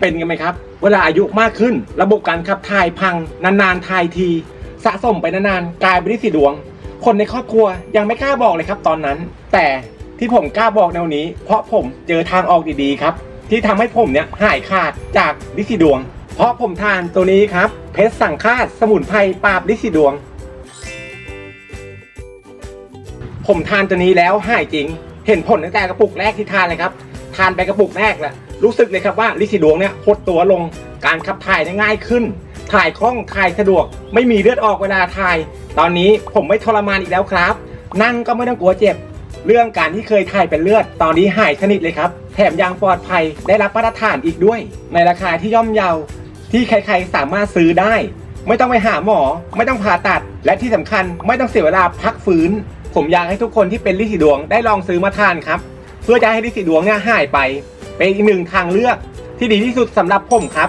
เป็นกันไหมครับ เวลาอายุมากขึ้น ระบบการขับถ่ายพัง นานๆถ่ายที สะสมไปนานๆกลายเป็นลินสีดวง คนในครอบครัวยังไม่กล้าบอกเลยครับตอนนั้น แต่ที่ผมกล้าบอกแนวนี้ เพราะผมเจอทางออกดีๆครับ ที่ทำให้ผมเนี่ยหายขาดจากลินสีดวง เพราะผมทานตัวนี้ครับเพชรสังฆาตสมุนไพรปราบลินสีดวง ผมทานตัวนี้แล้วหายจริง เห็นผลตั้งแต่กระปุกแรกที่ทานเลยครับ ทานไปกระปุกแรกแหละ รู้สึกเลยครับว่าลิซิดวงเนี่ยหดตัวลงการขับถ่ายง่ายขึ้น ถ่ายคล่องถ่ายสะดวก ไม่มีเลือดออกเวลาถ่าย ตอนนี้ผมไม่ทรมานอีกแล้วครับ นั่งก็ไม่ต้องกลัวเจ็บ เรื่องการที่เคยถ่ายเป็นเลือด ตอนนี้หายสนิทเลยครับ แถมยังปลอดภัยได้รับมาตรฐานอีกด้วย ในราคาที่ย่อมเยาที่ใครๆสามารถซื้อได้ ไม่ต้องไปหาหมอ ไม่ต้องผ่าตัด และที่สำคัญไม่ต้องเสียเวลาพักฟื้น ผมอยากให้ทุกคนที่เป็นลินสีดวงได้ลองซื้อมาทานครับ เพื่อจะให้ลินสีดวงเนี่ยหายไป เป็นอีกหนึ่งทางเลือกที่ดีที่สุดสำหรับผมครับ